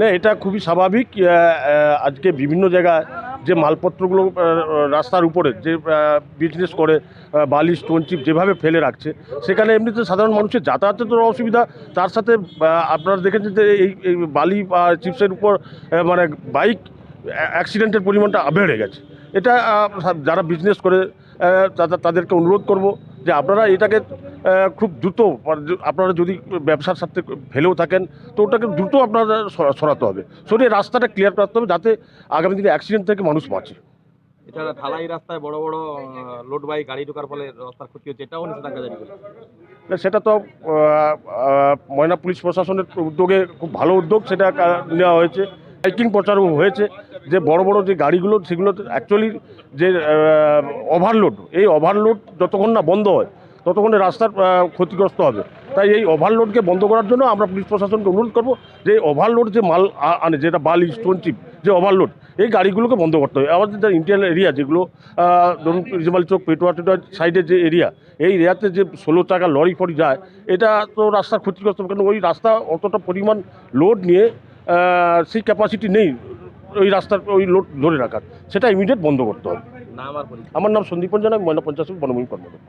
না, এটা খুবই স্বাভাবিক আজকে বিভিন্ন জায়গায় যে মালপত্রগুলো রাস্তার উপরে যে বিজনেস করে বালি স্টোন চিপ যেভাবে ফেলে রাখছে, সেখানে এমনিতে সাধারণ মানুষের যাতায়াতের তো অসুবিধা। তার সাথে আপনারা দেখেছেন যে এই বালি বা চিপসের উপর মানে বাইক অ্যাক্সিডেন্টের পরিমাণটা বেড়ে গেছে। এটা যারা বিজনেস করে তাদেরকে অনুরোধ করব যে আপনারা এটাকে খুব দ্রুত আপনারা যদি ব্যবসার সাথে ফেলেও থাকেন তো ওটাকে দ্রুত আপনারা সরাতে হবে। সরিয়ে রাস্তাটা ক্লিয়ার করতে হবে যাতে আগামী দিনে অ্যাক্সিডেন্ট থেকে মানুষ বাঁচে। এছাড়া ঢালাই রাস্তায় বড় বড় লোড গাড়ি ঢোকার ফলে রাস্তার ক্ষতি হচ্ছে এটাও নিষেধাজ্ঞা জারি করেছে। না, সেটা তো ময়না পুলিশ প্রশাসনের উদ্যোগে খুব ভালো উদ্যোগ সেটা নেওয়া হয়েছে। বাইকিং প্রচারও হয়েছে যে বড় বড় যে গাড়িগুলো, সেগুলো অ্যাকচুয়ালি যে ওভারলোড এই ওভারলোড যতক্ষণ না বন্ধ হয়, ততক্ষণে রাস্তার ক্ষতিগ্রস্ত হবে। তাই এই ওভারলোডকে বন্ধ করার জন্য আমরা পুলিশ প্রশাসনকে অনুরোধ করব যে ওভারলোড যে মাল আনে, যেটা বালি স্টোন চিপ যে ওভারলোড এই গাড়িগুলোকে বন্ধ করতে হবে। আমাদের যে ইন্ডিয়ান এরিয়া যেগুলো ধরুন প্রিন্সিপাল চোখ পেটুয়া টেটুয়া সাইডের যে এরিয়া এই এরিয়াতে যে ষোলো টাকা লরি ফরি যায়, এটা তো রাস্তার ক্ষতিগ্রস্ত। কারণ ওই রাস্তা অতটা পরিমাণ লোড নিয়ে সেই ক্যাপাসিটি নেই ওই রাস্তার ওই লোড ধরে রাখার। সেটা ইমিডিয়েট বন্ধ করতে হবে। আমার নাম সন্দীপ পঞ্জান আমি ময়না পঞ্চাশ বনভূমি কর্মকর্তা।